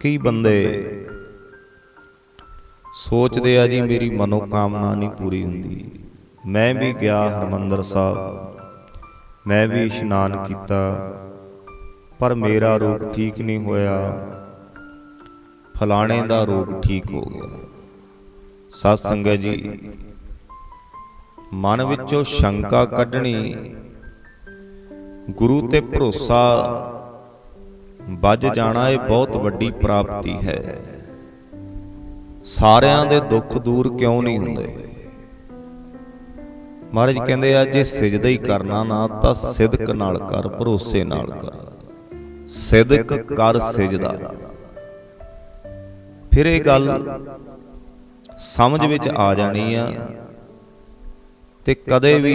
ਕਈ ਬੰਦੇ? ਸੋਚਦੇ ਆ ਜੀ ਮੇਰੀ ਮਨੋ ਕਾਮਨਾ ਨਹੀਂ ਪੂਰੀ ਹੁੰਦੀ। ਮੈਂ ਵੀ ਗਿਆ ਹਰਮੰਦਰ ਸਾਹਿਬ। ਮੈਂ ਵੀ ਇਸ਼ਨਾਨ ਕੀਤਾ। ਪਰ ਮੇਰਾ ਰੋਗ ਠੀਕ ਨਹੀਂ ਹੋਇਆ। ਫਲਾਣੇ ਦਾ ਰੋਗ ਠੀਕ ਹੋ ਗਿਆ। ਸਤ ਸੰਗਤ ਜੀ, ਮਨ ਵਿੱਚੋਂ ਸ਼ੰਕਾ ਕੱਢਣੀ, ਗੁਰੂ ਤੇ ਭਰੋਸਾ ਵੱਜ ਜਾਣਾ ਇਹ ਬਹੁਤ ਵੱਡੀ ਪ੍ਰਾਪਤੀ ਹੈ। ਸਾਰਿਆਂ ਦੇ ਦੁੱਖ ਦੂਰ ਕਿਉਂ ਨਹੀਂ ਹੁੰਦੇ? ਮਹਾਰਾਜ ਕਹਿੰਦੇ ਆ ਜੇ ਸਿਜਦਾ ਹੀ ਕਰਨਾ ਨਾ ਤਾਂ ਸਿਦਕ ਨਾਲ ਕਰ ਭਰੋਸੇ ਨਾਲ ਕਰ। ਸਿਦਕ ਕਰ ਸਿਜਦਾ ਫਿਰ ਇਹ ਗੱਲ ਸਮਝ ਵਿੱਚ ਆ ਜਾਣੀ ਆ। ਤੇ ਕਦੇ ਵੀ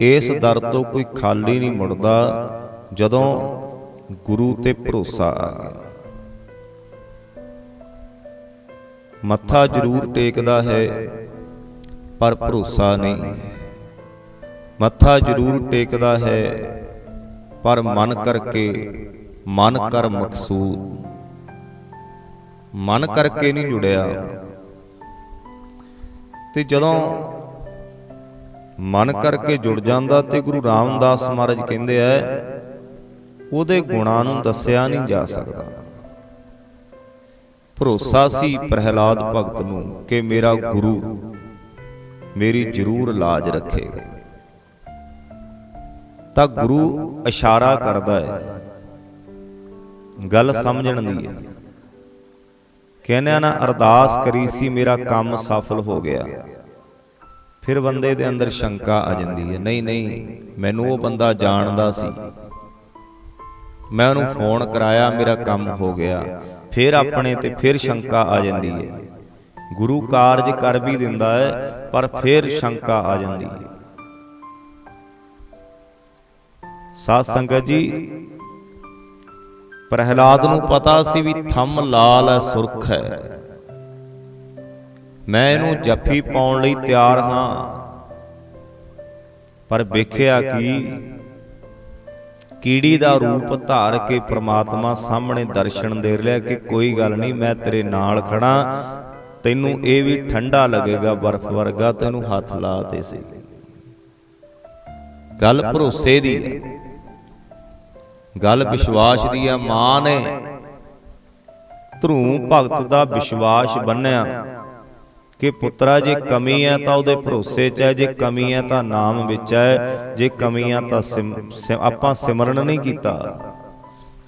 ਇਸ ਦਰ ਤੋਂ ਕੋਈ ਖਾਲੀ ਨਹੀਂ ਮੁੜਦਾ ਜਦੋਂ ਗੁਰੂ ਤੇ ਭਰੋਸਾ। ਆ ਗਿਆ ਮੱਥਾ ਜ਼ਰੂਰ ਟੇਕਦਾ ਹੈ, ਪਰ ਭਰੋਸਾ ਨਹੀਂ। ਮੱਥਾ ਜ਼ਰੂਰ ਟੇਕਦਾ ਹੈ, ਪਰ ਮਨ ਕਰਕੇ, ਮਨ ਕਰ ਮਕਸੂਦ। ਮਨ ਕਰਕੇ ਨਹੀਂ ਜੁੜਿਆ। ਤੇ ਜਦੋਂ ਮਨ ਕਰਕੇ ਜੁੜ ਜਾਂਦਾ ਤੇ ਗੁਰੂ ਰਾਮਦਾਸ ਮਹਾਰਾਜ ਕਹਿੰਦੇ ਆ ਉਹਦੇ ਗੁਣਾਂ ਨੂੰ ਦੱਸਿਆ ਨਹੀਂ ਜਾ ਸਕਦਾ। ਭਰੋਸਾ ਸੀ ਪ੍ਰਹਿਲਾਦ ਭਗਤ ਨੂੰ ਕਿ ਮੇਰਾ ਗੁਰੂ ਮੇਰੀ ਜ਼ਰੂਰ ਲਾਜ ਰੱਖੇਗਾ। ਤਾਂ ਗੁਰੂ ਇਸ਼ਾਰਾ ਕਰਦਾ ਹੈ। ਗੱਲ ਸਮਝਣ ਦੀ ਹੈ। ਕਹਿੰਦੇ ਨਾ ਅਰਦਾਸ ਕਰੀ ਸੀ ਮੇਰਾ ਕੰਮ ਸਫਲ ਹੋ ਗਿਆ। ਫਿਰ ਬੰਦੇ ਦੇ ਅੰਦਰ ਸ਼ੰਕਾ ਆ ਜਾਂਦੀ ਹੈ, ਨਹੀਂ ਨਹੀਂ, ਮੈਨੂੰ ਉਹ ਬੰਦਾ ਜਾਣਦਾ ਸੀ। ਮੈਂ ਉਹਨੂੰ ਫੋਨ ਕਰਾਇਆ, ਮੇਰਾ ਕੰਮ ਹੋ ਗਿਆ। ਫਿਰ ਆਪਣੇ ਤੇ ਫਿਰ ਸ਼ੰਕਾ ਆ ਜਾਂਦੀ ਹੈ ਗੁਰੂ ਕਾਰਜ ਕਰ ਵੀ ਦਿੰਦਾ ਹੈ ਪਰ ਫਿਰ ਸ਼ੰਕਾ ਆ ਜਾਂਦੀ ਹੈ ਸਾਧ ਸੰਗਤ ਜੀ, ਪ੍ਰਹਿਲਾਦ ਨੂੰ ਪਤਾ ਸੀ ਵੀ ਥੰਮ ਲਾਲ ਹੈ, ਸੁਰਖ ਹੈ। ਮੈਂ ਇਹਨੂੰ ਜੱਫੀ ਪਾਉਣ ਲਈ ਤਿਆਰ ਹਾਂ, ਪਰ ਵੇਖਿਆ ਕਿ ਕੀੜੀ ਦਾ ਰੂਪ ਧਾਰ ਕੇ ਪ੍ਰਮਾਤਮਾ ਸਾਹਮਣੇ ਦਰਸ਼ਨ ਦੇ ਰਿਹਾ ਕਿ ਕੋਈ ਗੱਲ ਨਹੀਂ, ਮੈਂ ਤੇਰੇ ਨਾਲ ਖੜਾ। ਤੈਨੂੰ ਇਹ ਵੀ ਠੰਡਾ ਲੱਗੇਗਾ, ਬਰਫ਼ ਵਰਗਾ ਤੈਨੂੰ ਹੱਥ ਲਾ ਤੇ ਸੀ। ਗੱਲ ਭਰੋਸੇ ਦੀ ਹੈ। ਗੱਲ ਵਿਸ਼ਵਾਸ ਦੀ ਹੈ, ਮਾਂ ਨੇ ਧਰੂ ਭਗਤ ਦਾ ਵਿਸ਼ਵਾਸ ਬੰਨਿਆ। ਕਿ ਪੁੱਤਰਾ, ਜੇ ਕਮੀ ਹੈ ਤਾਂ ਉਹਦੇ ਭਰੋਸੇ 'ਚ ਹੈ, ਜੇ ਕਮੀ ਹੈ ਤਾਂ ਨਾਮ ਵਿੱਚ ਹੈ, ਜੇ ਕਮੀ ਹੈ ਤਾਂ ਸਿਮ- ਆਪਾਂ ਸਿਮਰਨ ਨਹੀਂ ਕੀਤਾ।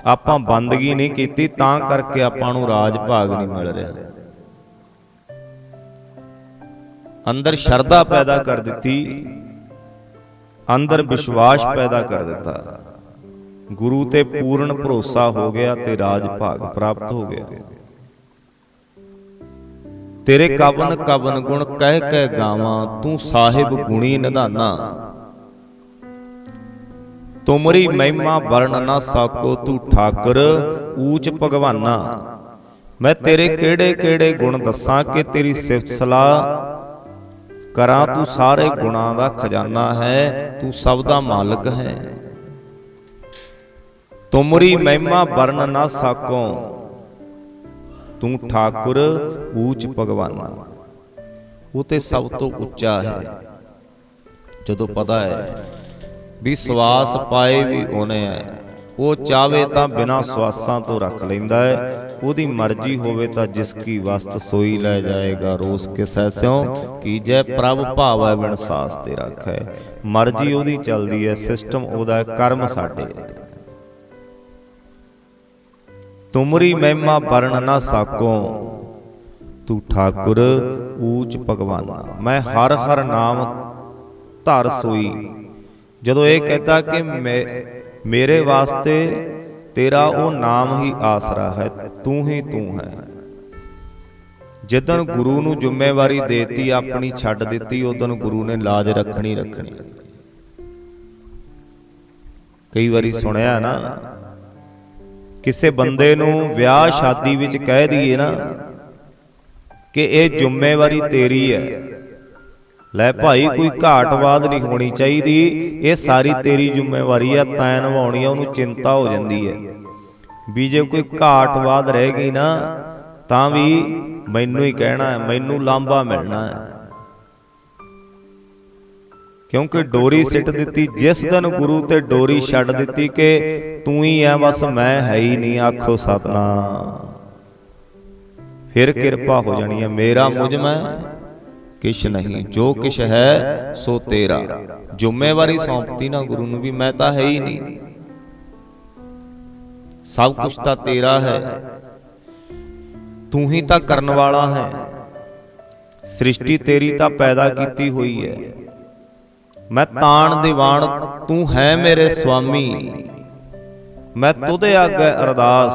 ਆਪਾਂ ਬੰਦਗੀ ਨਹੀਂ ਕੀਤੀ, ਤਾਂ ਕਰਕੇ ਆਪਾਂ ਨੂੰ ਰਾਜ ਭਾਗ ਨਹੀਂ ਮਿਲ ਰਿਹਾ। ਅੰਦਰ ਸ਼ਰਧਾ ਪੈਦਾ ਕਰ ਦਿੱਤੀ, ਅੰਦਰ ਵਿਸ਼ਵਾਸ ਪੈਦਾ ਕਰ ਦਿੱਤਾ। ਗੁਰੂ ਤੇ ਪੂਰਨ ਭਰੋਸਾ ਹੋ ਗਿਆ ਤੇ ਰਾਜ ਭਾਗ ਪ੍ਰਾਪਤ ਹੋ ਗਿਆ। ਤੇਰੇ ਕਵਨ ਕਵਨ ਗੁਣ ਕਹਿ ਕਹਿ ਗਾਵਾਂ ਤੂੰ ਸਾਹਿਬ ਗੁਣੀ ਨਿਧਾਨਾ। ਤੁਮਰੀ ਮਹਿਮਾ ਵਰਣ ਨਾ ਸਾਕੋ ਤੂੰ ਠਾਕਰ ਊਚ ਭਗਵਾਨਾ। ਮੈਂ ਤੇਰੇ ਕਿਹੜੇ ਕਿਹੜੇ ਗੁਣ ਦੱਸਾਂ ਕਿ ਤੇਰੀ ਸਿਫਤ ਸਲਾਹ ਕਰਾਂ ਤੂੰ ਸਾਰੇ ਗੁਣਾਂ ਦਾ ਖਜ਼ਾਨਾ ਹੈ ਤੂੰ ਸਭ ਦਾ ਮਾਲਕ ਹੈ। ਤੁਮਰੀ ਮਹਿਮਾ ਵਰਣ ਨਾ ਸਾਕੋ। ਤੂੰ ਠਾਕੁਰ ਊਚ ਭਗਵਾਨਾ। ਉਹ ਤੇ ਸਭ ਤੋਂ ਉੱਚਾ ਹੈ। ਜਦੋਂ ਪਤਾ ਹੈ ਵੀ ਸਵਾਸ ਪਾਏ ਵੀ ਉਹਨੇ ਹੈ, ਉਹ ਚਾਵੇ ਤਾਂ ਬਿਨਾਂ ਸਵਾਸਾਂ ਤੋਂ ਰੱਖ ਲੈਂਦਾ ਹੈ। ਉਹਦੀ ਮਰਜ਼ੀ ਹੋਵੇ ਤਾਂ ਜਿਸ ਕੀ ਵਸਤ ਸੋਈ ਲੈ ਜਾਏਗਾ, ਰੋਸ ਕਿਸੈ ਸਿਉ? ਕੀਜੈ ਪ੍ਰਭ ਭਾਵੈ ਬਿਨ ਸਾਸ ਤੇ ਰੱਖੈ। ਮਰਜ਼ੀ ਉਹਦੀ ਚੱਲਦੀ ਹੈ, ਸਿਸਟਮ ਉਹਦਾ ਕਰਮ ਸਾਡੇ। ਹੈ ਤੁਮਰੀ ਮਹਿਮਾ ਵਰਣ ਨਾ ਸਾਕੋ। ਤੂੰ ਠਾਕੁਰ ਊਚ ਭਗਵਾਨਾ। ਮੈਂ ਹਰ ਹਰ ਨਾਮ ਧਰ ਸੋਈ। ਜਦੋਂ ਇਹ ਕਹਿੰਦਾ ਕਿ ਮੇਰੇ ਵਾਸਤੇ ਤੇਰਾ ਉਹ ਨਾਮ ਹੀ ਆਸਰਾ ਹੈ, ਤੂੰ ਹੀ ਤੂੰ ਹੈ। ਜਿੱਦਣ ਗੁਰੂ ਨੂੰ ਜ਼ਿੰਮੇਵਾਰੀ ਦੇਤੀ, ਆਪਣੀ ਛੱਡ ਦਿੱਤੀ ਉਦੋਂ ਗੁਰੂ ਨੇ ਲਾਜ ਰੱਖਣੀ ਰੱਖਣੀ। ਕਈ ਵਾਰੀ ਸੁਣਿਆ ਨਾ ਕਿਸੇ ਬੰਦੇ ਨੂੰ ਵਿਆਹ, ਸ਼ਾਦੀ ਵਿੱਚ ਕਹਿ ਦਈਏ ਨਾ ਕਿ ਇਹ ਜ਼ਿੰਮੇਵਾਰੀ ਤੇਰੀ ਹੈ। ਲੈ ਭਾਈ, ਕੋਈ ਘਾਟਵਾਦ ਨਹੀਂ ਹੋਣੀ ਚਾਹੀਦੀ। ਇਹ ਸਾਰੀ ਤੇਰੀ ਜ਼ਿੰਮੇਵਾਰੀ ਹੈ, ਤੈਂ ਨਿਭਾਉਣੀ ਆ, ਉਹਨੂੰ ਚਿੰਤਾ ਹੋ ਜਾਂਦੀ ਹੈ। ਵੀ ਜੇ ਕੋਈ ਘਾਟ ਬਾਦ ਰਹਿ ਗਈ ਨਾ, ਤਾਂ ਵੀ ਮੈਨੂੰ ਹੀ ਕਹਿਣਾ ਹੈ, ਮੈਨੂੰ ਲਾਂਭਾ ਮਿਲਣਾ ਹੈ। ਕਿਉਂਕਿ ਡੋਰੀ ਸਿੱਟ ਦਿੱਤੀ ਜਿਸ ਦਿਨ ਗੁਰੂ ਤੇ ਡੋਰੀ ਛੱਡ ਦਿੱਤੀ ਕਿ ਤੂੰ ਹੀ ਐ ਬਸ ਮੈਂ ਹੈ ਹੀ ਨਹੀਂ ਆਖੋ ਸਤਨਾਮ। ਫਿਰ ਕਿਰਪਾ ਹੋ ਜਾਣੀ ਹੈ ਮੇਰਾ ਮੁਝ ਮੈਂ ਕਿਛ ਨਹੀਂ ਜੋ ਕਿਛ ਹੈ ਸੋ ਤੇਰਾ। ਜ਼ਿੰਮੇਵਾਰੀ ਸੌਂਪਤੀ ਨਾ ਗੁਰੂ ਨੂੰ ਵੀ ਮੈਂ ਤਾਂ ਹੈ ਹੀ ਨਹੀਂ। ਸਭ ਕੁਝ ਤਾਂ ਤੇਰਾ ਹੈ। ਤੂੰ ਹੀ ਤਾਂ ਕਰਨ ਵਾਲਾ ਹੈ। ਸ੍ਰਿਸ਼ਟੀ ਤੇਰੀ ਤਾਂ ਪੈਦਾ ਕੀਤੀ ਹੋਈ ਹੈ। ਮੈਂ ਤਾਣ ਦੀਵਾਨ ਤੂੰ ਹੈ ਮੇਰੇ ਸੁਆਮੀ। ਮੈਂ ਤੁਧੇ ਅੱਗੇ ਅਰਦਾਸ।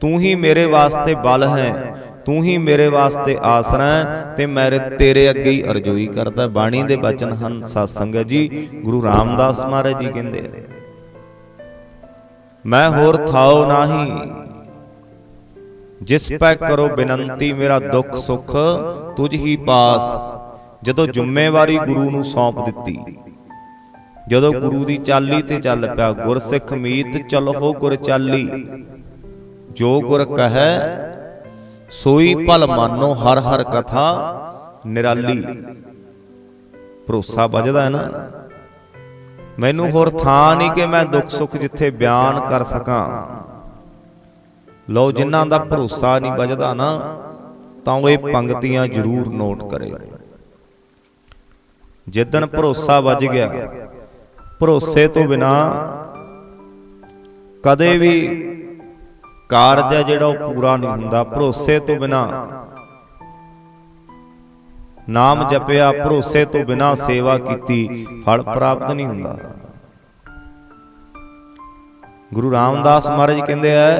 ਤੂੰ ਹੀ ਮੇਰੇ ਵਾਸਤੇ ਬਲ ਹੈ। ਤੂੰ ਹੀ ਮੇਰੇ ਵਾਸਤੇ ਆਸਰਾ ਤੇ ਮੇਰੇ ਤੇਰੇ ਅੱਗੇ ਹੀ ਅਰਜ਼ੋਈ ਕਰਦਾ। ਬਾਣੀ ਦੇ ਬਚਨ ਹਨ ਸਤਸੰਗ ਜੀ ਗੁਰੂ ਰਾਮਦਾਸ ਮਹਾਰਾਜ ਜੀ ਕਹਿੰਦੇ ਮੈਂ ਹੋਰ ਥਾਉ ਨਾਹੀ। ਜਿਸ ਪੈ ਕਰੋ ਬੇਨੰਤੀ ਮੇਰਾ ਦੁੱਖ ਸੁੱਖ ਤੁਝ ਹੀ ਪਾਸ। ਜਦੋਂ ਜ਼ਿੰਮੇਵਾਰੀ ਗੁਰੂ ਨੂੰ ਸੌਂਪ ਦਿੱਤੀ। ਜਦੋਂ ਗੁਰੂ ਦੀ ਚਾਲੀ ਤੇ ਚੱਲ ਪਿਆ ਗੁਰਸਿੱਖ ਮੀਤ ਚਲੋ ਗੁਰ ਚਾਲੀ। ਜੋ ਗੁਰ ਕਹੈ ਸੋਈ ਭਲ ਮਾਨੋ ਹਰ ਹਰ ਕਥਾ ਨਿਰਾਲੀ। ਭਰੋਸਾ ਵੱਜਦਾ ਹੈ ਨਾ? ਮੈਨੂੰ ਹੋਰ ਥਾਂ ਨਹੀਂ ਕਿ ਮੈਂ ਦੁੱਖ ਸੁੱਖ ਜਿੱਥੇ ਬਿਆਨ ਕਰ ਸਕਾਂ। ਲਓ ਜਿਨ੍ਹਾਂ ਦਾ ਭਰੋਸਾ ਨਹੀਂ ਵੱਜਦਾ ਨਾ ਤਾਂ ਉਹ ਇਹ ਪੰਕਤੀਆਂ ਜ਼ਰੂਰ ਨੋਟ ਕਰੇ। ਜਿੱਦਨ ਭਰੋਸਾ ਵੱਜ ਗਿਆ, ਭਰੋਸੇ ਤੋਂ ਬਿਨਾ ਕਦੇ ਵੀ ਕਾਰਜ ਹੈ ਜਿਹੜਾ ਉਹ ਪੂਰਾ ਨਹੀਂ ਹੁੰਦਾ। ਭਰੋਸੇ ਤੋਂ ਬਿਨਾ ਨਾਮ ਜਪਿਆ, ਭਰੋਸੇ ਤੋਂ ਬਿਨਾ ਸੇਵਾ ਕੀਤੀ, ਫਲ ਪ੍ਰਾਪਤ ਨਹੀਂ ਹੁੰਦਾ। ਗੁਰੂ ਰਾਮਦਾਸ ਮਹਾਰਾਜ ਕਹਿੰਦੇ ਆ,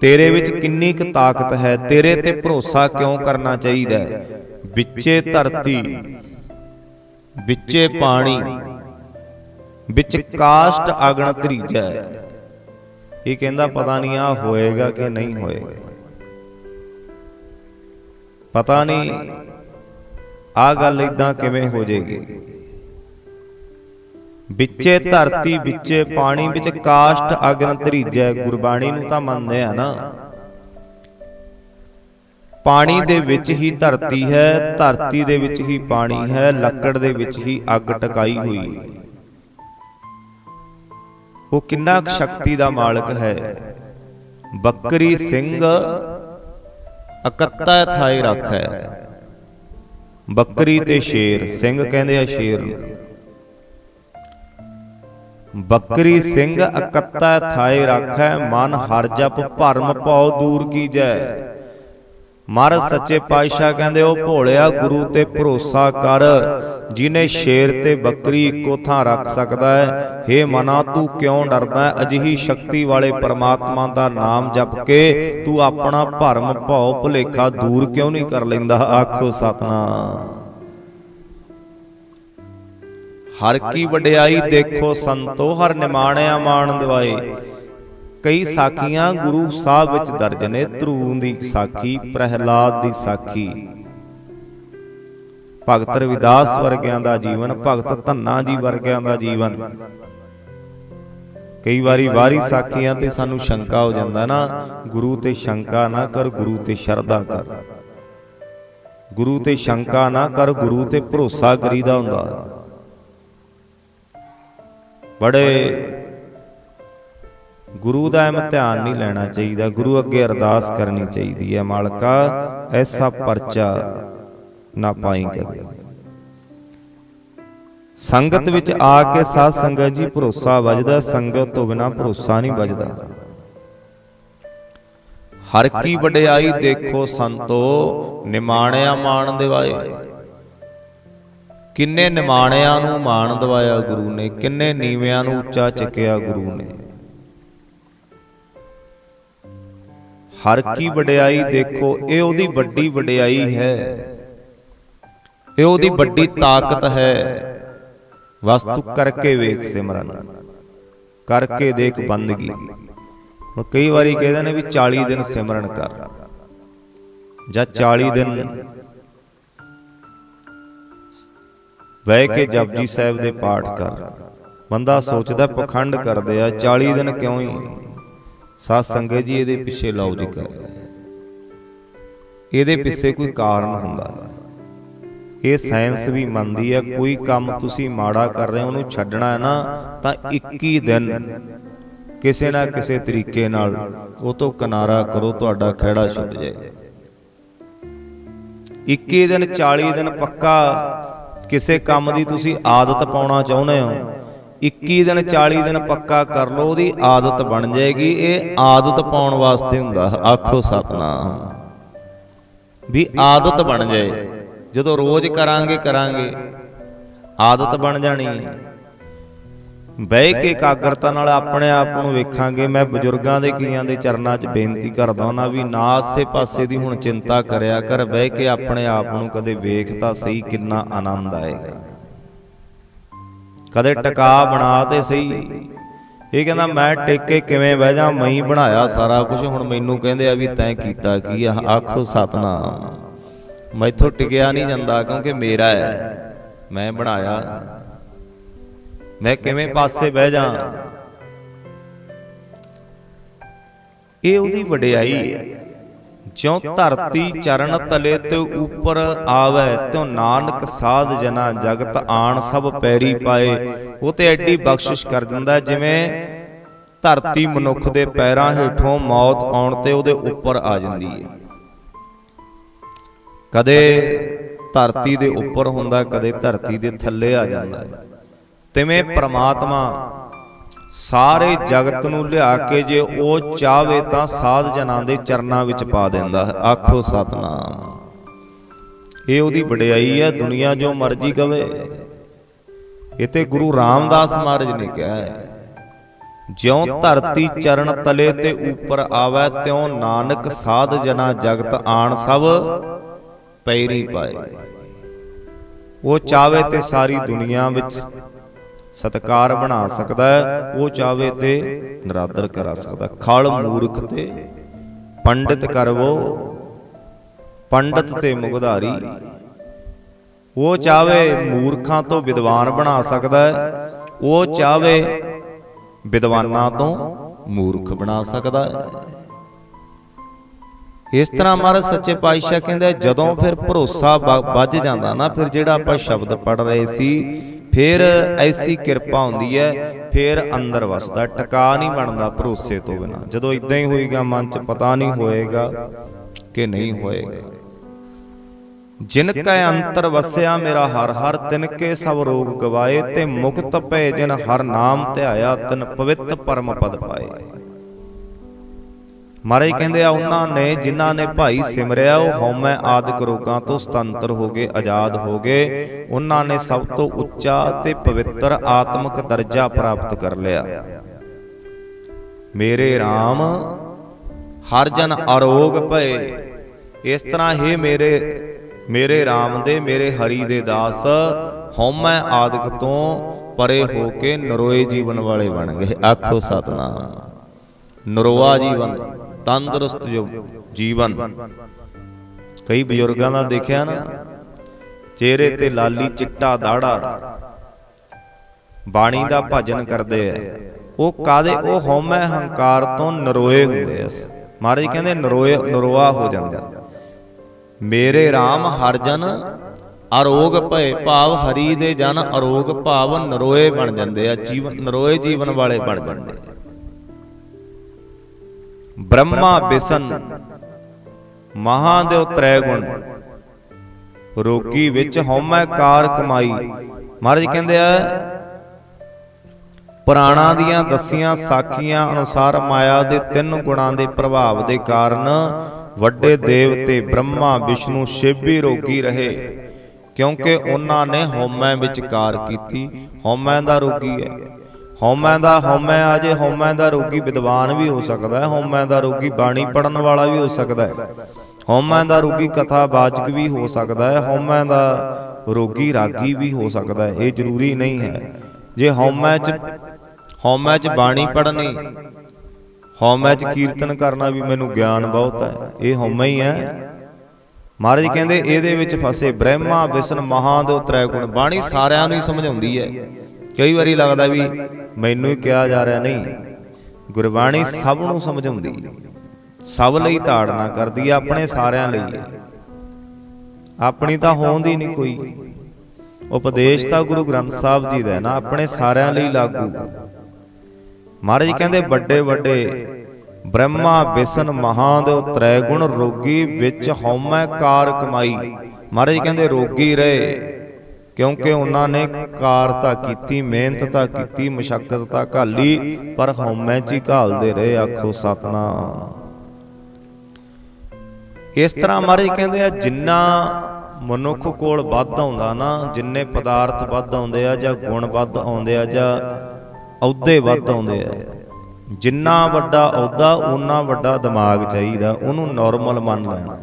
ਤੇਰੇ ਵਿੱਚ ਕਿੰਨੀ ਕੁ ਤਾਕਤ ਹੈ, ਤੇਰੇ ਤੇ ਭਰੋਸਾ ਕਿਉਂ ਕਰਨਾ ਚਾਹੀਦਾ ਹੈ? ਵਿੱਚੇ ਧਰਤੀ, ਵਿੱਚੇ ਪਾਣੀ, ਵਿੱਚ ਕਾਸ਼ਟ ਅਗਣ ਧਰੀਜੈ। ਇਹ ਕਹਿੰਦਾ ਪਤਾ ਨਹੀਂ ਆ ਹੋਏਗਾ ਕਿ ਨਹੀਂ ਹੋਏਗਾ। ਪਤਾ ਨਹੀਂ ਆ ਗੱਲ ਇਦਾਂ ਕਿਵੇਂ ਹੋ ਜੇਗੀ ਵਿੱਚੇ ਧਰਤੀ, ਵਿੱਚੇ ਪਾਣੀ, ਵਿੱਚ ਕਾਸ਼ਟ ਅਗਨ ਧਰੀਜੈ। ਗੁਰਬਾਣੀ ਨੂੰ ਤਾਂ ਮੰਨਦੇ ਆ ਨਾ। ਪਾਣੀ ਦੇ ਵਿੱਚ ਹੀ ਧਰਤੀ ਹੈ ਧਰਤੀ ਦੇ ਵਿੱਚ ਹੀ ਪਾਣੀ ਹੈ ਲੱਕੜ ਦੇ ਵਿੱਚ ਹੀ ਅੱਗ ਟਕਾਈ ਹੋਈ। ਉਹ ਕਿੰਨਾ ਸ਼ਕਤੀ ਦਾ ਮਾਲਕ ਹੈ? ਬੱਕਰੀ ਸਿੰਘ ਇਕੱਤਾ ਥਾਈ ਰੱਖੈ ਬੱਕਰੀ ਤੇ ਸ਼ੇਰ ਸਿੰਘ ਕਹਿੰਦੇ ਆ ਸ਼ੇਰ। ਨੂੰ ਬੱਕਰੀ ਸਿੰਘ ਇਕੱਤਾ ਥਾਏ ਰੱਖੈ ਮਨ ਹਰ ਜਪ ਭਰਮ ਭਉ ਦੂਰ ਕੀਜੈ। ਮਹਾਰਾਜ ਸੱਚੇ ਪਾਤਸ਼ਾਹ ਕਹਿੰਦੇ, ਉਹ ਭੋਲਿਆ, ਗੁਰੂ ਤੇ ਭਰੋਸਾ ਕਰ। ਜਿਨੇ ਸ਼ੇਰ ਤੇ ਬੱਕਰੀ ਇੱਕੋ ਥਾਂ ਰੱਖ ਸਕਦਾ ਹੈ हे ਮਨਾ, ਤੂੰ ਕਿਉਂ ਡਰਦਾ ਹੈ? ਅਜਿਹੀ ਸ਼ਕਤੀ ਵਾਲੇ ਪਰਮਾਤਮਾ ਦਾ ਨਾਮ ਜਪ ਕੇ ਤੂੰ ਆਪਣਾ ਭਰਮ, ਭਉ, ਭੁਲੇਖਾ ਦੂਰ ਕਿਉਂ ਨਹੀਂ ਕਰ ਲੈਂਦਾ? ਆਖੋ ਸਤਨਾਮ। ਹਰ ਕੀ ਵਡਿਆਈ ਦੇਖੋ ਸੰਤੋ, ਹਰ ਨਿਮਾਣਿਆ ਮਾਣ ਦਿਵਾਏ। ਕਈ ਸਾਖੀਆਂ ਗੁਰੂ ਸਾਹਿਬ ਵਿੱਚ ਦਰਜ ਨੇ ਧਰੂ ਦੀ ਸਾਖੀ ਪ੍ਰਹਿਲਾਦ ਦੀ ਸਾਖੀ। ਭਗਤ ਰਵਿਦਾਸ ਵਰਗਿਆਂ ਦਾ ਜੀਵਨ ਭਗਤ ਧੰਨਾ ਜੀ ਵਰਗਿਆਂ ਦਾ ਜੀਵਨ। ਕਈ ਵਾਰੀ ਵਾਰੀ ਸਾਖੀਆਂ ਤੇ ਸਾਨੂੰ ਸ਼ੰਕਾ ਹੋ ਜਾਂਦਾ ਨਾ ਗੁਰੂ ਤੇ ਸ਼ੰਕਾ ਨਾ ਕਰ ਗੁਰੂ ਤੇ ਸ਼ਰਧਾ ਕਰ। ਗੁਰੂ ਤੇ ਸ਼ੰਕਾ ਨਾ ਕਰ ਗੁਰੂ ਤੇ ਭਰੋਸਾ ਕਰੀਦਾ ਹੁੰਦਾ। ਬੜੇ ਗੁਰੂ ਦਾ ਇਮਤਿਹਾਨ ਨਹੀਂ ਲੈਣਾ ਚਾਹੀਦਾ, ਗੁਰੂ ਅੱਗੇ ਅਰਦਾਸ ਕਰਨੀ ਚਾਹੀਦੀ ਹੈ, ਮਾਲਕਾ ਐਸਾ ਪਰਚਾ ਨਾ ਪਾਈ ਕਦੇ ਸੰਗਤ ਵਿੱਚ ਆ ਕੇ ਸਾਧ ਸੰਗਤ ਜੀ ਭਰੋਸਾ ਵੱਜਦਾ, ਸੰਗਤ ਤੋਂ ਬਿਨਾ ਭਰੋਸਾ ਨਹੀਂ ਵੱਜਦਾ। ਹਰ ਕੀ ਵਡਿਆਈ ਦੇਖੋ ਸੰਤੋ, ਨਿਮਾਣਿਆ ਮਾਣ ਦਿਵਾਏ। ਕਿੰਨੇ ਨਿਮਾਣਿਆਂ ਨੂੰ ਮਾਣ ਦਿਵਾਇਆ ਗੁਰੂ ਨੇ, ਕਿੰਨੇ ਨੀਵਿਆਂ ਨੂੰ ਉੱਚਾ ਚੱਕਿਆ ਗੁਰੂ ਨੇ। ਹਰ ਕੀ ਵਡਿਆਈ ਦੇਖੋ, ਇਹ ਉਹਦੀ ਵੱਡੀ ਵਡਿਆਈ ਹੈ। ਇਹ ਉਹਦੀ ਵੱਡੀ ਤਾਕਤ ਹੈ। ਵਸਤੂ ਕਰਕੇ ਵੇਖ ਸਿਮਰਨ, ਕਰਕੇ ਦੇਖ ਬੰਦਗੀ। ਹੁਣ ਕਈ ਵਾਰੀ ਕਹਿੰਦੇ ਨੇ ਵੀ 40 ਦਿਨ ਸਿਮਰਨ ਕਰ, ਜਾਂ 40 ਦਿਨ ਬਹਿ ਕੇ ਜਪਜੀ ਸਾਹਿਬ ਦੇ ਪਾਠ ਕਰ। ਬੰਦਾ ਸੋਚਦਾ, ਪਖੰਡ ਕਰਦੇ ਆ 40 ਦਿਨ ਕਿਉਂ ਹੀ? ਸਾਧ ਸੰਗਤ ਜੀ, ਇਹਦੇ ਪਿੱਛੇ ਲੌਜੀਕ ਹੈ ਇਹਦੇ ਪਿੱਛੇ ਕੋਈ ਕਾਰਨ ਹੁੰਦਾ। ਹੈ ਇਹ ਸਾਇੰਸ ਵੀ ਮੰਨਦੀ ਹੈ ਕੋਈ ਕੰਮ ਤੁਸੀਂ ਮਾੜਾ ਕਰ ਰਹੇ ਹੋ, ਉਹਨੂੰ ਛੱਡਣਾ ਹੈ ਨਾ, ਤਾਂ 21 ਦਿਨ ਕਿਸੇ ਨਾ ਕਿਸੇ ਤਰੀਕੇ ਨਾਲ ਉਹ ਤੋਂ ਕਿਨਾਰਾ ਕਰੋ, ਤੁਹਾਡਾ ਖਿਹੜਾ ਛੁੱਟ ਜਾਏ। 21 ਦਿਨ 40 ਦਿਨ ਪੱਕਾ ਕਿਸੇ ਕੰਮ ਦੀ ਤੁਸੀਂ ਆਦਤ ਪਾਉਣਾ ਚਾਹੁੰਦੇ ਹੋ 21 ਦਿਨ 40 ਦਿਨ ਪੱਕਾ ਕਰ ਲਓ, ਉਹਦੀ ਆਦਤ ਬਣ ਜਾਏਗੀ। ਇਹ ਆਦਤ ਪਾਉਣ ਵਾਸਤੇ ਹੁੰਦਾ। ਆਖੋ ਸਤਨਾਮ। ਵੀ ਆਦਤ ਬਣ ਜਾਏ। ਜਦੋਂ ਰੋਜ਼ ਕਰਾਂਗੇ ਕਰਾਂਗੇ। ਆਦਤ ਬਣ ਜਾਣੀ ਹੈ। ਬਹਿ ਕੇ ਇਕਾਗਰਤਾ ਨਾਲ ਆਪਣੇ ਆਪ ਨੂੰ ਵੇਖਾਂਗੇ। ਮੈਂ ਬਜ਼ੁਰਗਾਂ ਦੇ ਕੀਆਂ ਦੇ ਚਰਨਾਂ 'ਚ ਬੇਨਤੀ ਕਰਦਾ ਹਾਂ ਵੀ ਨਾ ਆਸੇ ਪਾਸੇ ਦੀ ਹੁਣ ਚਿੰਤਾ ਕਰਿਆ ਕਰ। ਬਹਿ ਕੇ ਆਪਣੇ ਆਪ ਨੂੰ ਕਦੇ ਵੇਖ ਤਾਂ ਸਹੀ ਕਿੰਨਾ ਆਨੰਦ ਆਏਗਾ। ਕਦੇ ਟਿਕਾ ਬਣਾ ਤੇ ਸਹੀ। ਇਹ ਕਹਿੰਦਾ ਮੈਂ ਟਿਕ ਕੇ ਕਿਵੇਂ ਬਹਿ ਜਾ ਮੈਂ ਹੀ ਬਣਾਇਆ ਸਾਰਾ ਕੁਝ ਹੁਣ ਮੈਨੂੰ ਕਹਿੰਦੇ ਆ ਵੀ ਤੈਂ ਕੀਤਾ ਕੀ ਆ? ਆਖੋ ਸਤਨਾਮ। ਮੈਥੋਂ ਟਿਕਿਆ ਨਹੀਂ ਜਾਂਦਾ ਕਿਉਂਕਿ ਮੇਰਾ ਹੈ। ਮੈਂ ਬਣਾਇਆ। ਮੈਂ ਕਿਵੇਂ ਪਾਸੇ ਬਹਿ ਜਾ? ਇਹ ਉਹਦੀ ਵਡਿਆਈ ਹੈ। ਜਿਉ ਧਰਤੀ ਚਰਨ ਤਲੇ ਤੇ ਉੱਪਰ ਆਵੇ ਤਿਉ ਨਾਨਕ ਸਾਧ ਜਨਾ ਜਗਤ ਆਣ ਸਭ ਪੈਰੀ ਪਾਏ। ਉਹ ਤੇ ਐਡੀ ਬਖਸ਼ਿਸ਼ ਕਰ ਦਿੰਦਾ ਜਿਵੇਂ ਧਰਤੀ ਮਨੁੱਖ ਦੇ ਪੈਰਾਂ ਹੇਠੋਂ ਮੌਤ ਆਉਣ ਤੇ ਉਹਦੇ ਉੱਪਰ ਆ ਜਾਂਦੀ ਹੈ। ਕਦੇ ਧਰਤੀ ਦੇ ਉੱਪਰ ਹੁੰਦਾ ਕਦੇ ਧਰਤੀ ਦੇ ਥੱਲੇ ਆ ਜਾਂਦਾ ਹੈ। ਤਿਵੇਂ ਪ੍ਰਮਾਤਮਾ ਸਾਰੇ ਜਗਤ ਨੂੰ ਲਿਆ ਕੇ ਜੇ ਉਹ ਚਾਹਵੇ ਤਾਂ ਸਾਧ ਜਨਾਂ ਦੇ ਚਰਨਾਂ ਵਿੱਚ ਪਾ ਦਿੰਦਾ ਹੈ। ਆਖੋ ਸਤਨਾਮ। ਇਹ ਉਹਦੀ ਵਡਿਆਈ ਹੈ, ਦੁਨੀਆ ਜੋ ਮਰਜ਼ੀ ਕਵੇ। ਇਹ ਤੇ ਗੁਰੂ ਰਾਮਦਾਸ ਮਹਾਰਾਜ ਨੇ ਕਿਹਾ ਹੈ, ਜਿਉ ਧਰਤੀ ਚਰਨ ਤਲੇ ਤੇ ਉੱਪਰ ਆਵੇ, ਤਿਉ ਨਾਨਕ ਸਾਧ ਜਨਾ ਜਗਤ ਆਣ ਸਭ ਪੈਰੀ ਪਾਏ। ਉਹ ਚਾਵੇ ਤੇ ਸਾਰੀ ਦੁਨੀਆ ਵਿੱਚ ਸਤਕਾਰ ਬਣਾ ਸਕਦਾ ਹੈ, ਉਹ ਚਾਵੇ ਤੇ ਨਰਾਦਰ ਕਰਾ ਸਕਦਾ ਖਲ ਮੂਰਖ ਤੇ ਪੰਡਿਤ ਕਰਵੋ, ਪੰਡਿਤ ਤੇ ਮੁਗਧਾਰੀ। ਉਹ ਚਾਵੇ ਮੂਰਖਾਂ ਤੋਂ ਵਿਦਵਾਨ ਬਣਾ ਸਕਦਾ ਹੈ, ਉਹ ਚਾਵੇ ਵਿਦਵਾਨਾਂ ਤੋਂ ਮੂਰਖ ਬਣਾ ਸਕਦਾ ਹੈ। ਇਸ ਤਰ੍ਹਾਂ ਮਹਾਰਾਜ ਸੱਚੇ ਪਾਤਸ਼ਾਹ ਕਹਿੰਦਾ ਜਦੋਂ ਫਿਰ ਭਰੋਸਾ ਵੱਜ ਜਾਂਦਾ ਨਾ, ਫਿਰ ਜਿਹੜਾ ਆਪਾਂ ਸ਼ਬਦ ਪੜ ਰਹੇ ਸੀ ਫਿਰ ਐਸੀ ਕਿਰਪਾ ਹੁੰਦੀ ਹੈ ਫਿਰ ਅੰਦਰ ਵਸਦਾ ਟਿਕਾ ਨਹੀਂ ਬਣਦਾ ਭਰੋਸੇ ਤੋਂ ਬਿਨਾ। ਜਦੋਂ ਇਦਾਂ ਹੀ ਹੋਏਗਾ ਮਨ 'ਚ ਪਤਾ ਨਹੀਂ ਹੋਏਗਾ ਕਿ ਨਹੀਂ ਹੋਏਗਾ। ਜਿਨ ਕੈ ਅੰਤਰ ਵਸਿਆ ਮੇਰਾ ਹਰ ਹਰ ਤਿਨ ਕੇ ਸਭ ਰੋਗ ਗਵਾਏ ਤੇ ਮੁਕਤ ਭਏ ਜਿਨ ਹਰ ਨਾਮ ਧਿਆਇਆ ਤਿਨ ਪਵਿੱਤ ਪਰਮ ਪਦ ਪਾਏ। ਮਹਾਰਾਜ ਕਹਿੰਦੇ ਆ, ਉਹਨਾਂ ਨੇ ਜਿਨ੍ਹਾਂ ਨੇ ਭਾਈ ਸਿਮਰਿਆ, ਉਹ ਹਉਮੈ ਆਦਿਕ ਰੋਗਾਂ ਤੋਂ ਸੁਤੰਤਰ ਹੋ ਗਏ, ਆਜ਼ਾਦ ਹੋ ਗਏ। ਉਹਨਾਂ ਨੇ ਸਭ ਤੋਂ ਉੱਚਾ ਤੇ ਪਵਿੱਤਰ ਆਤਮਿਕ ਦਰਜਾ ਪ੍ਰਾਪਤ ਕਰ ਲਿਆ। ਮੇਰੇ RAM ਹਰ ਜਨ ਅਰੋਗ ਭਏ। ਇਸ ਤਰ੍ਹਾਂ ਹੀ ਮੇਰੇ ਮੇਰੇ RAM ਦੇ, ਮੇਰੇ ਹਰੀ ਦੇ ਦਾਸ ਹਉਮੈ ਆਦਿਕ ਤੋਂ ਪਰੇ ਹੋ ਕੇ ਨਰੋਏ ਜੀਵਨ ਵਾਲੇ ਬਣ ਗਏ। ਆਖੋ ਸਤਨਾਮ। ਨਰੋਆ ਜੀਵਨ। ਤੰਦਰੁਸਤ ਜੋ ਜੀਵਨ। ਕਈ ਬਜ਼ੁਰਗਾਂ ਦਾ ਦੇਖਿਆ ਨਾ, ਚਿਹਰੇ ਤੇ ਲਾਲੀ ਚਿੱਟਾ ਦਾੜਾ, ਬਾਣੀ ਦਾ ਭਜਨ ਕਰਦੇ ਆ। ਉਹ ਕਾਦੇ ਉਹ ਹਉਮੈ ਹੰਕਾਰ ਤੋਂ ਨਰੋਏ ਹੁੰਦੇ ਆ। ਮਹਾਰਾਜ ਕਹਿੰਦੇ ਨਰੋਏ, ਨਰੋਆ ਹੋ ਜਾਂਦੇ। ਮੇਰੇ RAM ਹਰਜਨ ਅਰੋਗ ਭਏ ਭਾਵ, ਹਰੀ ਦੇ ਜਨ ਅਰੋਗ ਭਾਵ ਨਰੋਏ ਬਣ ਜਾਂਦੇ ਆ, ਜੀਵਨ, ਨਰੋਏ ਜੀਵਨ ਵਾਲੇ ਬਣ ਜਾਂਦੇ ਆ। ਬ੍ਰਹਮਾ ਬਿਸਨ ਮਹਾਦੇਵ ਤ੍ਰੈ ਗੁਣ ਰੋਗੀ ਵਿੱਚ ਹਉਮੈ ਕਾਰ ਕਮਾਈ। ਮਹਾਰਾਜ ਕਹਿੰਦੇ ਆ, ਪੁਰਾਣਾਂ ਦੀਆਂ ਦਸੀਆਂ ਸਾਖੀਆਂ ਅਨੁਸਾਰ ਮਾਇਆ ਦੇ ਤਿੰਨ ਗੁਣਾਂ ਦੇ ਪ੍ਰਭਾਵ ਦੇ ਕਾਰਨ ਵੱਡੇ ਦੇਵਤੇ ਬ੍ਰਹਮਾ ਵਿਸ਼ਨੂੰ ਸ਼ਿਵ ਵੀ ਰੋਗੀ ਰਹੇ, ਕਿਉਂਕਿ ਉਹਨਾਂ ਨੇ ਹਉਮੈ ਵਿੱਚ ਕਾਰ ਕੀਤੀ। ਹਉਮੈ ਦਾ ਰੋਗੀ ਹੈ। ਹਉਮੈ ਦਾ ਹਉਮੈ ਆ ਜੇ, ਹਉਮੈ ਦਾ ਰੋਗੀ ਵਿਦਵਾਨ ਵੀ ਹੋ ਸਕਦਾ ਹੈ, ਹਉਮੈ ਦਾ ਰੋਗੀ ਬਾਣੀ ਪੜਨ ਵਾਲਾ ਵੀ ਹੋ ਸਕਦਾ ਹੈ। ਹਉਮੈ ਦਾ ਰੋਗੀ ਕਥਾ ਬਾਚਕ ਵੀ ਹੋ ਸਕਦਾ ਹੈ, ਹਉਮੈ ਦਾ ਰੋਗੀ ਰਾਗੀ ਵੀ ਹੋ ਸਕਦਾ ਹੈ, ਇਹ ਜ਼ਰੂਰੀ ਨਹੀਂ ਹੈ। ਜੇ ਹਉਮੈ ਚ ਹਉਮੈ ਚ ਬਾਣੀ ਪੜਨੀ ਹਉਮੈ ਚ ਕੀਰਤਨ ਕਰਨਾ ਵੀ ਮੈਨੂੰ ਗਿਆਨ ਬਹੁਤ ਹੈ, ਇਹ ਹਉਮੈ ਹੀ ਹੈ। ਮਹਾਰਾਜ ਕਹਿੰਦੇ, ਇਹਦੇ ਵਿੱਚ ਫਸੇ ਬ੍ਰਹਮਾ, ਵਿਸ਼ਨ ਮਹਾਦੇਵ ਤ੍ਰੈ ਗੁਣ, ਬਾਣੀ ਸਾਰਿਆਂ ਨੂੰ ਹੀ ਸਮਝਾਉਂਦੀ ਹੈ। ਕਈ ਵਾਰੀ ਲੱਗਦਾ ਵੀ ਮੈਨੂੰ ਹੀ ਕਿਹਾ ਜਾ ਰਿਹਾ, ਨਹੀਂ, ਗੁਰਬਾਣੀ ਸਭ ਨੂੰ ਸਮਝਾਉਂਦੀ ਸਭ ਲਈ ਤਾੜਨਾ ਕਰਦੀ ਹੈ, ਆਪਣੇ ਸਾਰਿਆਂ ਲਈ ਆਪਣੀ ਤਾਂ ਹੋਂਦੀ ਨਹੀਂ ਕੋਈ। ਉਪਦੇਸ਼ ਤਾਂ ਗੁਰੂ ਗ੍ਰੰਥ ਸਾਹਿਬ ਜੀ ਦਾ ਨਾ, ਆਪਣੇ ਸਾਰਿਆਂ ਲਈ ਲਾਗੂ। ਮਹਾਰਾਜ ਕਹਿੰਦੇ, ਵੱਡੇ ਵੱਡੇ ਬ੍ਰਹਮਾ ਵਿਸ਼ਨ ਮਹਾਦੇਵ ਤ੍ਰੈ ਗੁਣ ਰੋਗੀ ਵਿੱਚ ਹਉਮੈ ਕਾਰ ਕਮਾਈ। ਮਹਾਰਾਜ ਕਹਿੰਦੇ, ਰੋਗੀ ਰਹੇ। ਕਿਉਂਕਿ ਉਹਨਾਂ ਨੇ ਕਾਰਤਾ ਕੀਤੀ ਮਿਹਨਤ ਤਾਂ ਕੀਤੀ ਮਸ਼ੱਕਤ ਤਾਂ ਘਾਲੀ ਪਰ ਹਉਮੈ ਚ ਹੀ ਘਾਲਦੇ ਰਹੇ ਆਖੋ ਸਤਨਾਮ। ਇਸ ਤਰ੍ਹਾਂ ਮਹਾਰਾਜ ਕਹਿੰਦੇ ਆ ਜਿੰਨਾ ਮਨੁੱਖ ਕੋਲ ਵੱਧ ਆਉਂਦਾ ਨਾ ਜਿੰਨੇ ਪਦਾਰਥ ਵੱਧ ਆਉਂਦੇ ਆ ਜਾਂ ਗੁਣ ਵੱਧ ਆਉਂਦੇ ਆ ਜਾਂ ਅਹੁਦੇ ਵੱਧ ਆਉਂਦੇ ਆ ਜਿੰਨਾ ਵੱਡਾ ਅਹੁਦਾ ਉਨਾ ਵੱਡਾ ਦਿਮਾਗ ਚਾਹੀਦਾ ਉਹਨੂੰ ਨਾਰਮਲ ਮੰਨ ਲੈਣਾ।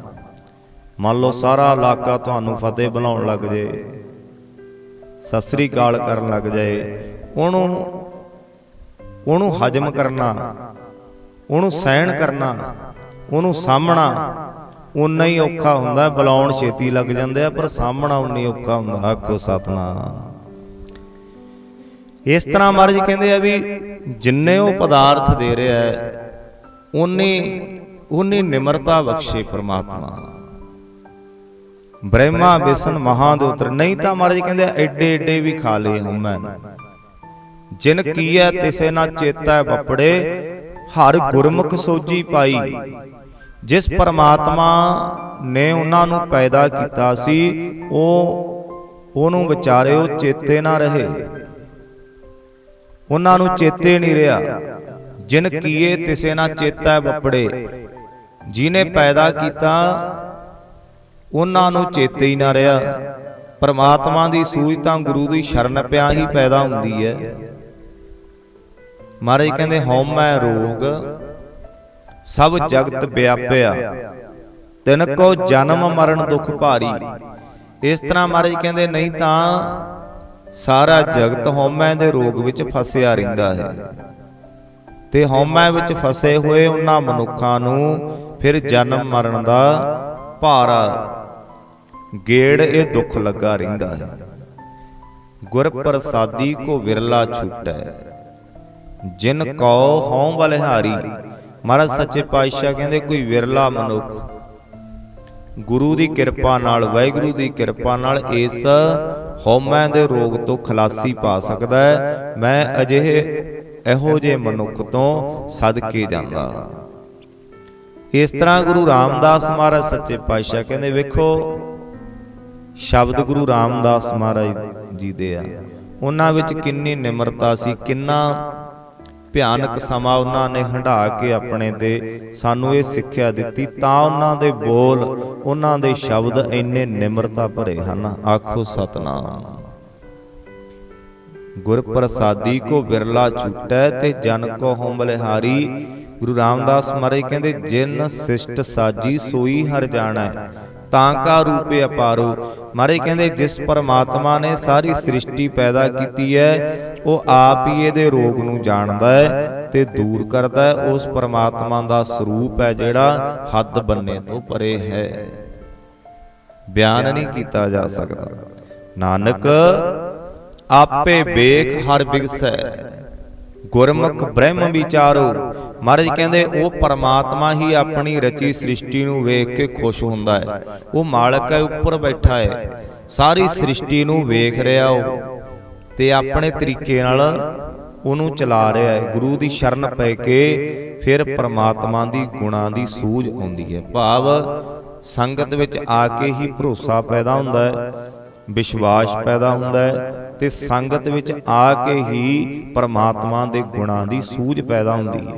ਮੰਨ ਲਓ ਸਾਰਾ ਇਲਾਕਾ ਤੁਹਾਨੂੰ ਫਤਿਹ ਬਣਾਉਣ ਲੱਗ ਜੇ। ਸਤਿ ਸ੍ਰੀ ਅਕਾਲ ਕਰਨ ਲੱਗ ਜਾਏ। ਉਹਨੂੰ ਉਹਨੂੰ ਹਜਮ ਕਰਨਾ, ਉਹਨੂੰ ਸਹਿਣ ਕਰਨਾ, ਉਹਨੂੰ ਸਾਹਮਣਾ ਉਨਾ ਹੀ ਔਖਾ ਹੁੰਦਾ, ਬੁਲਾਉਣ ਛੇਤੀ ਲੱਗ ਜਾਂਦੇ ਆ, ਪਰ ਸਾਹਮਣਾ ਉਨੀ ਔਖਾ ਹੁੰਦਾ, ਆਖੋ ਸਤਨਾਮ। ਇਸ ਤਰ੍ਹਾਂ ਮਹਾਰਾਜ ਕਹਿੰਦੇ ਆ ਵੀ ਜਿੰਨੇ ਉਹ ਪਦਾਰਥ ਦੇ ਰਿਹਾ ਹੈ ਉਨੀ ਉਨੀ ਨਿਮਰਤਾ ਬਖਸ਼ੇ ਪ੍ਰਮਾਤਮਾ। ਬ੍ਰਹਮਾ ਵਿਸ਼ਨ ਮਹਾਦੇਵਤਰ ਨਹੀਂ ਤਾਂ ਮਹਾਰਾਜ ਕਹਿੰਦੇ ਆ, ਐਡੇ ਐਡੇ ਵੀ ਖਾ ਲਏ ਹਉਮੈ ਜਿਨ ਕੀਐ ਤਿਸੇ ਨਾ ਚੇਤੈ ਬਪੜੇ ਹਰ ਗੁਰਮੁਖ ਸੋਜੀ ਪਾਈ। ਜਿਸ ਪਰਮਾਤਮਾ ਨੇ ਉਹਨਾਂ ਨੂੰ ਪੈਦਾ ਕੀਤਾ ਸੀ ਉਹ ਉਹਨੂੰ ਵਿਚਾਰਿਓ ਚੇਤੇ ਨਾ ਰਹੇ। ਉਹਨਾਂ ਨੂੰ ਚੇਤੇ ਨਹੀਂ ਰਿਹਾ। ਜਿਨ ਕੀਏ ਤਿਸੇ ਨਾ ਚੇਤੈ ਬਪੜੇ ਜਿਨੇ ਪੈਦਾ ਕੀਤਾ ਉਹਨਾਂ ਨੂੰ ਚੇਤੇ ਹੀ ਨਾ ਰਿਹਾ। ਪਰਮਾਤਮਾ ਦੀ ਸੂਝ ਤਾਂ ਗੁਰੂ ਦੀ ਸ਼ਰਨ ਪਿਆ ਹੀ ਪੈਦਾ ਹੁੰਦੀ ਹੈ। ਮਹਾਰਾਜ ਕਹਿੰਦੇ ਹਉਮੈ ਰੋਗ। ਸਭ ਜਗਤ ਵਿਆਪਿਆ। ਤਿਨ ਕੋ ਜਨਮ ਮਰਨ ਦੁਖ ਭਾਰੀ। ਇਸ ਤਰ੍ਹਾਂ ਮਹਾਰਾਜ ਕਹਿੰਦੇ ਨਹੀਂ ਤਾਂ ਸਾਰਾ ਜਗਤ ਹਉਮੈ ਦੇ ਰੋਗ ਵਿੱਚ ਫਸਿਆ ਰਹਿੰਦਾ ਹੈ। ਤੇ ਹਉਮੈ ਵਿੱਚ ਫਸੇ ਹੋਏ ਉਹਨਾਂ ਮਨੁੱਖਾਂ ਨੂੰ ਫਿਰ ਜਨਮ ਮਰਨ ਦਾ ਭਾਰਾ ਗੇੜ ਇਹ ਦੁੱਖ ਲੱਗਾ ਰਹਿੰਦਾ ਹੈ। ਗੁਰ ਪ੍ਰਸਾਦੀ ਕੋ ਵਿਰਲਾ ਛੁਟੈ। ਜਿਨ ਕੋ ਹਉ ਬਲਿਹਾਰੀ, ਮਹਾਰਾਜ ਸੱਚੇ ਪਾਤਸ਼ਾਹ ਕਹਿੰਦੇ ਕੋਈ ਵਿਰਲਾ ਮਨੁੱਖ, ਗੁਰੂ ਦੀ ਕਿਰਪਾ ਨਾਲ, ਵਾਹਿਗੁਰੂ ਦੀ ਕਿਰਪਾ ਨਾਲ ਇਸ ਹਉਮੈ ਦੇ ਰੋਗ ਤੋਂ ਖਲਾਸੀ ਪਾ ਸਕਦਾ ਹੈ। ਮੈਂ ਅਜਿਹੇ ਇਹੋ ਜਿਹੇ ਮਨੁੱਖ ਤੋਂ ਸਦਕੇ ਜਾਂਦਾ ਇਸ ਤਰ੍ਹਾਂ ਗੁਰੂ ਰਾਮਦਾਸ ਮਹਾਰਾਜ ਸੱਚੇ ਪਾਤਸ਼ਾਹ ਕਹਿੰਦੇ, ਵੇਖੋ ਸ਼ਬਦ ਗੁਰੂ ਰਾਮਦਾਸ ਮਹਾਰਾਜ ਜੀ ਦੇ ਆ। ਉਹਨਾਂ ਵਿੱਚ ਕਿੰਨੀ ਨਿਮਰਤਾ ਸੀ, ਕਿੰਨਾ ਭਿਆਨਕ ਸਮਾਂ ਉਹਨਾਂ ਨੇ ਹੰਢਾ ਕੇ ਆਪਣੇ ਦੇ ਸਾਨੂੰ ਇਹ ਸਿੱਖਿਆ ਦਿੱਤੀ, ਤਾਂ ਉਹਨਾਂ ਦੇ ਬੋਲ, ਉਹਨਾਂ ਦੇ ਸ਼ਬਦ ਇੰਨੇ ਨਿਮਰਤਾ ਭਰੇ ਹਨ। ਆਖੋ ਸਤਨਾਮ। ਗੁਰ ਪ੍ਰਸਾਦੀ ਕੋ ਵਿਰਲਾ ਛੁਟੈ ਤੇ ਜਨ ਕੋ ਹਉ ਬਲਿਹਾਰੀ ਗੁਰੂ ਰਾਮਦਾਸ ਮਹਾਰਾਜ ਕਹਿੰਦੇ, ਜਿਨ ਸਿਸ਼ਟ ਸਾਜੀ ਸੋਈ ਹਰ ਜਾਣਾ। ਤਾਂ ਕਾ ਰੂਪੇ ਅਪਾਰੋ। ਮਹਾਰਾਜ ਕਹਿੰਦੇ, ਜਿਸ ਪਰਮਾਤਮਾ ਨੇ ਸਾਰੀ ਸ੍ਰਿਸ਼ਟੀ ਪੈਦਾ ਕੀਤੀ ਹੈ, ਉਹ ਆਪ ਹੀ ਇਹਦੇ ਰੋਗ ਨੂੰ ਜਾਣਦਾ ਹੈ ਤੇ ਦੂਰ ਕਰਦਾ ਹੈ। ਉਸ ਪਰਮਾਤਮਾ ਦਾ ਸਰੂਪ ਹੈ ਜਿਹੜਾ ਹੱਦ ਬੰਨੇ ਤੋਂ ਪਰੇ ਹੈ। ਬਿਆਨ ਨਹੀਂ ਕੀਤਾ ਜਾ ਸਕਦਾ। ਨਾਨਕ, ਆਪੇ ਵੇਖ ਹਰ ਬਿਗਸੈ। ਗੁਰਮੁਖ ਬ੍ਰਹਮ ਵਿਚਾਰੋ। ਮਹਾਰਾਜ ਕਹਿੰਦੇ ਉਹ ਪਰਮਾਤਮਾ ਹੀ ਆਪਣੀ ਰਚੀ ਸ੍ਰਿਸ਼ਟੀ ਨੂੰ ਵੇਖ ਕੇ ਖੁਸ਼ ਹੁੰਦਾ ਹੈ। ਉਹ ਮਾਲਕ ਹੈ ਉੱਪਰ ਬੈਠਾ ਹੈ। ਸਾਰੀ ਸ੍ਰਿਸ਼ਟੀ ਨੂੰ ਵੇਖ ਰਿਹਾ ਉਹ ਤੇ ਆਪਣੇ ਤਰੀਕੇ ਨਾਲ ਉਹਨੂੰ ਚਲਾ ਰਿਹਾ ਹੈ। ਗੁਰੂ ਦੀ ਸ਼ਰਨ ਪੈ ਕੇ ਫਿਰ ਪਰਮਾਤਮਾ ਦੀ ਗੁਣਾਂ ਦੀ ਸੂਝ ਆਉਂਦੀ ਹੈ। ਭਾਵ ਸੰਗਤ ਵਿੱਚ ਆ ਕੇ ਹੀ ਭਰੋਸਾ ਪੈਦਾ ਹੁੰਦਾ ਹੈ। ਵਿਸ਼ਵਾਸ ਪੈਦਾ ਹੁੰਦਾ ਹੈ। ਤੇ ਸੰਗਤ ਵਿੱਚ ਆ ਕੇ ਹੀ ਪਰਮਾਤਮਾ ਦੇ ਗੁਣਾਂ ਦੀ ਸੂਝ ਪੈਦਾ ਹੁੰਦੀ ਹੈ।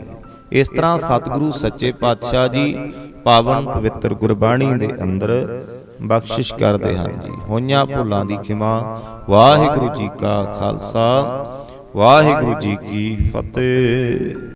ਇਸ ਤਰ੍ਹਾਂ ਸਤਿਗੁਰੂ ਸੱਚੇ ਪਾਤਸ਼ਾਹ ਜੀ ਪਾਵਨ ਪਵਿੱਤਰ ਗੁਰਬਾਣੀ ਦੇ ਅੰਦਰ ਬਖਸ਼ਿਸ਼ ਕਰਦੇ ਹਨ ਜੀ। ਹੋਈਆਂ ਭੁੱਲਾਂ ਦੀ ਖਿਮਾ, ਵਾਹਿਗੁਰੂ ਜੀ ਕਾ ਖਾਲਸਾ, ਵਾਹਿਗੁਰੂ ਜੀ ਕੀ ਫਤਿਹ।